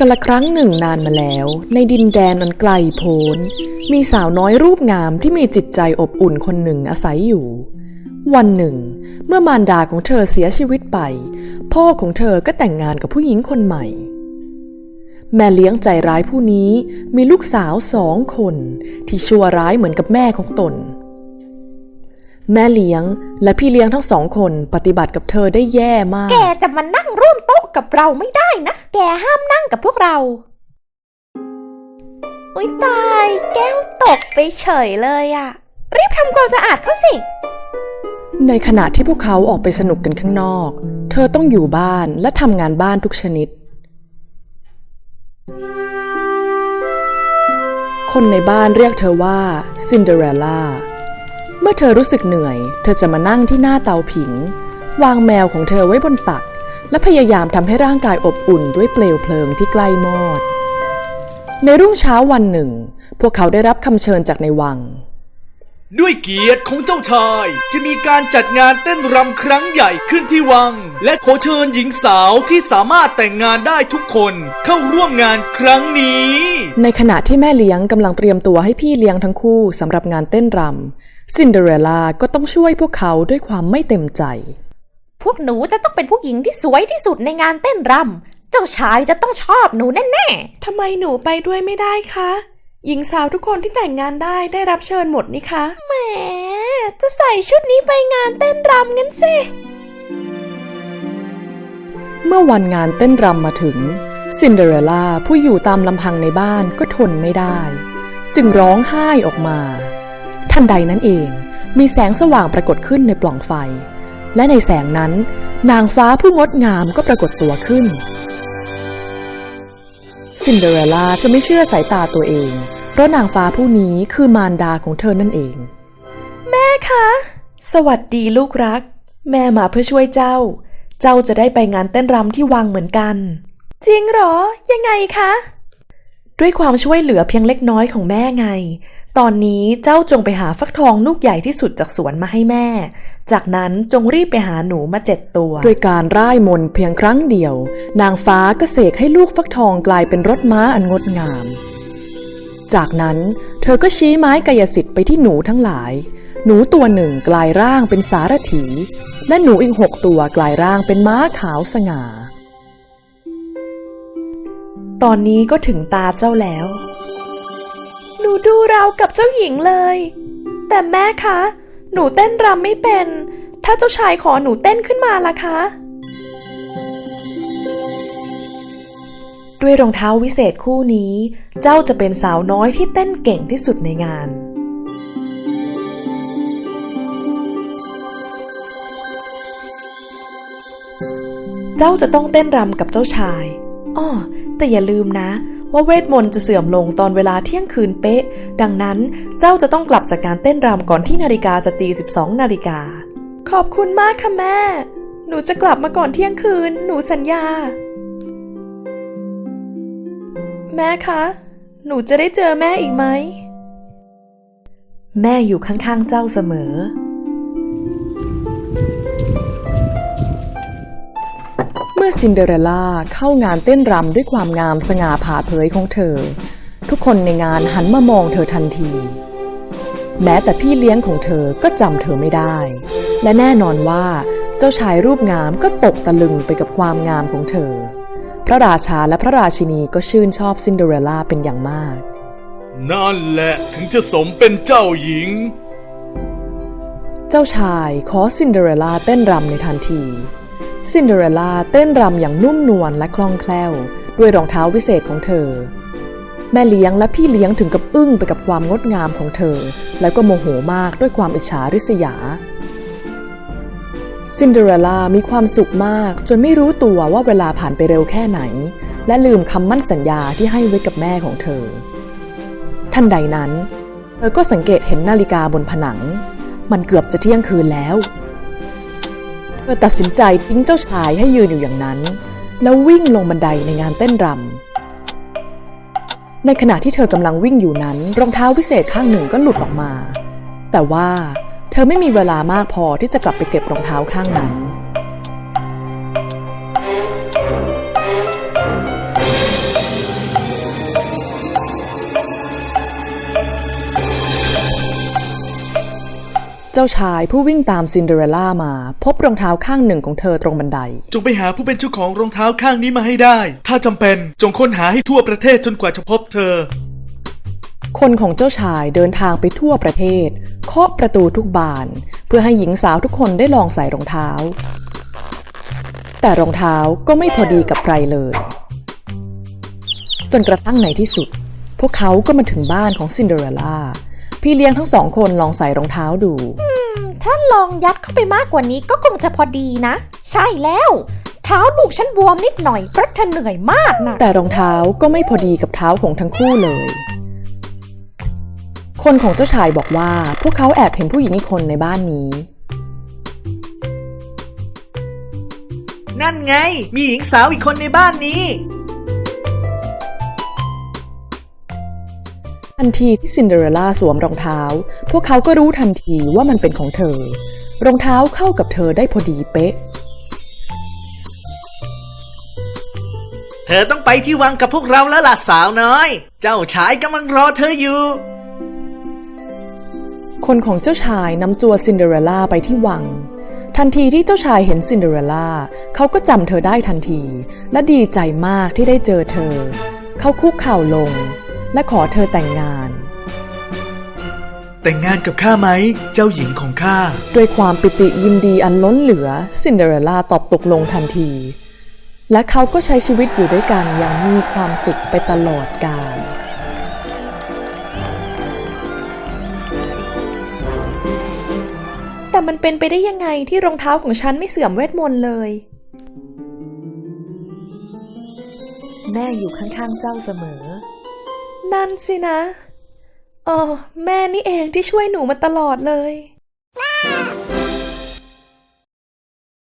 กละครั้งหนึ่งนานมาแล้ว ในดินแดนอันไกลโพ้น มีสาวน้อยรูปงามที่มีจิตใจอบอุ่นคนหนึ่งอาศัยอยู่ วันหนึ่ง เมื่อมารดาของเธอเสียชีวิตไป พ่อของเธอก็แต่งงานกับผู้หญิงคนใหม่ แม่เลี้ยงใจร้ายผู้นี้มีลูกสาวสองคนที่ชั่วร้ายเหมือนกับแม่ของตน แม่เลี้ยงและพี่เลี้ยงทั้งสองคนปฏิบัติกับเธอได้แย่มาก แกจะมานั่งร่วมโต๊ะกับเราไม่ได้นะ แกห้ามนั่งกับพวกเราอุ้ยตาย แก้วตกไปเฉยเลยอะรีบทำความสะอาดเขาสิ ในขณะที่พวกเขาออกไปสนุกกันข้างนอก เธอต้องอยู่บ้านและทำงานบ้านทุกชนิด คนในบ้านเรียกเธอว่าซินเดอเรลล่าเมื่อเธอรู้สึกเหนื่อย เธอจะมานั่งที่หน้าเตาผิง วางแมวของเธอไว้บนตัก และพยายามทำให้ร่างกายอบอุ่นด้วยเปลวเพลิงที่ใกล้มอด ในรุ่งเช้าวันหนึ่ง พวกเขาได้รับคำเชิญจากในวัง ด้วยเกียรติของเจ้าชาย จะมีการจัดงานเต้นรำครั้งใหญ่ขึ้นที่วัง และขอเชิญหญิงสาวที่สามารถแต่งงานได้ทุกคนเข้าร่วมงานครั้งนี้ ในขณะที่แม่เลี้ยงกำลังเตรียมตัวให้พี่เลี้ยงทั้งคู่สำหรับงานเต้นรำ ซินเดอเรลล่าก็ต้องช่วยพวกเขาด้วยความไม่เต็มใจ พวกหนูจะต้องเป็นผู้หญิงที่สวยที่สุดในงานเต้นรำ เจ้าชายจะต้องชอบหนูแน่ทำไมหนูไปด้วยไม่ได้คะ หญิงสาวทุกคนที่แต่งงานได้ได้รับเชิญหมดนี่คะ ๆ แหม จะใส่ชุดนี้ไปงานเต้นรำงั้นสิ เมื่อวันงานเต้นรำมาถึง ซินเดอเรลล่าผู้อยู่ตามลำพังในบ้านก็ทนไม่ได้ จึงร้องไห้ออกมา ทันใดนั้นเอง มีแสงสว่างปรากฏขึ้นในปล่องไฟ และในแสงนั้น นางฟ้าผู้งดงามก็ปรากฏตัวขึ้น ซินเดอเรลล่าจะไม่เชื่อสายตาตัวเอง เพราะนางฟ้าผู้นี้คือมารดาของเธอนั่นเอง แม่คะ สวัสดีลูกรัก แม่มาเพื่อช่วยเจ้า เจ้าจะได้ไปงานเต้นรำที่วังเหมือนกัน จริงเหรอ ยังไงคะด้วยความช่วยเหลือเพียงเล็กน้อยของแม่ไง ตอนนี้เจ้าจงไปหาฟักทองลูกใหญ่ที่สุดจากสวนมาให้แม่ จากนั้นจงรีบไปหาหนูมาเจ็ดตัว ด้วยการร่ายมนต์เพียงครั้งเดียว นางฟ้าก็เสกให้ลูกฟักทองกลายเป็นรถม้าอันงดงาม จากนั้นเธอก็ชี้ไม้กายสิทธิ์ไปที่หนูทั้งหลาย หนูตัวหนึ่งกลายร่างเป็นสารถี และหนูอีกหกตัวกลายร่างเป็นม้าขาวสง่า ตอนนี้ก็ถึงตาเจ้าแล้วหนู ดูเรากับเจ้าหญิงเลย แต่แม่คะ หนูเต้นรำไม่เป็น ถ้าเจ้าชายขอหนูเต้นขึ้นมาล่ะคะ ด้วยรองเท้าวิเศษคู่นี้ เจ้าจะเป็นสาวน้อยที่เต้นเก่งที่สุดในงานเจ้าจะต้องเต้นรำกับเจ้าชาย อ้อ แต่อย่าลืมนะ ว่าเวทมนต์จะเสื่อมลงตอนเวลาเที่ยงคืนเป๊ะ ดังนั้นเจ้าจะต้องกลับจากการเต้นรำก่อนที่นาฬิกาจะตี 12 นาฬิกา ขอบคุณมากค่ะแม่ หนูจะกลับมาก่อนเที่ยงคืน หนูสัญญา แม่คะ หนูจะได้เจอแม่อีกไหม แม่อยู่ข้างๆเจ้าเสมอ มื่อซินเดอเรลล่าเข้างานเต้นรำด้วยความงามสง่าผ่าเผยของเธอ ทุกคนในงานหันมามองเธอทันที แม้แต่พี่เลี้ยงของเธอก็จำเธอไม่ได้ และแน่นอนว่าเจ้าชายรูปงามก็ตกตะลึงไปกับความงามของเธอ พระราชาและพระราชินีก็ชื่นชอบซินเดอเรลล่าเป็นอย่างมาก นั่นแหละถึงจะสมเป็นเจ้าหญิง เจ้าชายขอซินเดอเรลล่าเต้นรำในทันที ซินเดอเรลล่าเต้นรำอย่างนุ่มนวลและคล่องแคล่ว ด้วยรองเท้าวิเศษของเธอ แม่เลี้ยงและพี่เลี้ยงถึงกับอึ้งไปกับความงดงามของเธอ แล้วก็โมโหมากด้วยความอิจฉาริษยา ซินเดอเรลล่ามีความสุขมากจนไม่รู้ตัวว่าเวลาผ่านไปเร็วแค่ไหน และลืมคำมั่นสัญญาที่ให้ไว้กับแม่ของเธอทันใดนั้น เธอก็สังเกตเห็นนาฬิกาบนผนัง มันเกือบจะเที่ยงคืนแล้ว เธอตัดสินใจทิ้งเจ้าชายให้ยืนอยู่อย่างนั้น แล้ววิ่งลงบันไดในงานเต้นรำในขณะที่เธอกำลังวิ่งอยู่นั้น รองเท้าวิเศษข้างหนึ่งก็หลุดออกมา แต่ว่าเธอไม่มีเวลามากพอที่จะกลับไปเก็บรองเท้าข้างนั้น เจ้าชายผู้วิ่งตามซินเดอเรลล่ามา พบรองเท้าข้างหนึ่งของเธอตรงบันได จงไปหาผู้เป็นเจ้าของรองเท้าข้างนี้มาให้ได้ ถ้าจำเป็นจงค้นหาให้ทั่วประเทศจนกว่าจะพบเธอ คนของเจ้าชายเดินทางไปทั่วประเทศ เคาะประตูทุกบาน เพื่อให้หญิงสาวทุกคนได้ลองใส่รองเท้า แต่รองเท้าก็ไม่พอดีกับใครเลย จนกระทั่งในที่สุด พวกเขาก็มาถึงบ้านของซินเดอเรลล่า พี่เลี้ยงทั้งสองคนลองใส่รองเท้าดู ถ้าลองยัดเข้าไปมากกว่านี้ก็คงจะพอดีนะ ใช่แล้ว เท้าลูกฉันบวมนิดหน่อยเพราะเธอเหนื่อยมากนะแต่รองเท้าก็ไม่พอดีกับเท้าของทั้งคู่เลย คนของเจ้าชายบอกว่าพวกเขาแอบเห็นผู้หญิงอีกคนในบ้านนี้ นั่นไง มีหญิงสาวอีกคนในบ้านนี้ ทันทีที่ซินเดอเรลล่าสวมรองเท้า พวกเขาก็รู้ทันทีว่ามันเป็นของเธอ รองเท้าเข้ากับเธอได้พอดีเป๊ะ เธอต้องไปที่วังกับพวกเราแล้วล่ะสาวน้อย เจ้าชายกำลังรอเธออยู่ คนของเจ้าชายนำตัวซินเดอเรลล่าไปที่วัง ทันทีที่เจ้าชายเห็นซินเดอเรลล่าเขาก็จำเธอได้ทันที และดีใจมากที่ได้เจอเธอ เขาคุกเข่าลง และขอเธอแต่งงาน แต่งงานกับข้าไหม เจ้าหญิงของข้า ด้วยความปิติยินดีอันล้นเหลือ ซินเดอเรลล่าตอบตกลงทันที และเขาก็ใช้ชีวิตอยู่ด้วยกันอย่างมีความสุขไปตลอดกาลแต่มันเป็นไปได้ยังไงที่รองเท้าของฉันไม่เสื่อมเวทมนต์เลย แม่อยู่ข้างๆเจ้าเสมอ นั่นสินะ อ๋อ แม่นี่เองที่ช่วยหนูมาตลอดเลย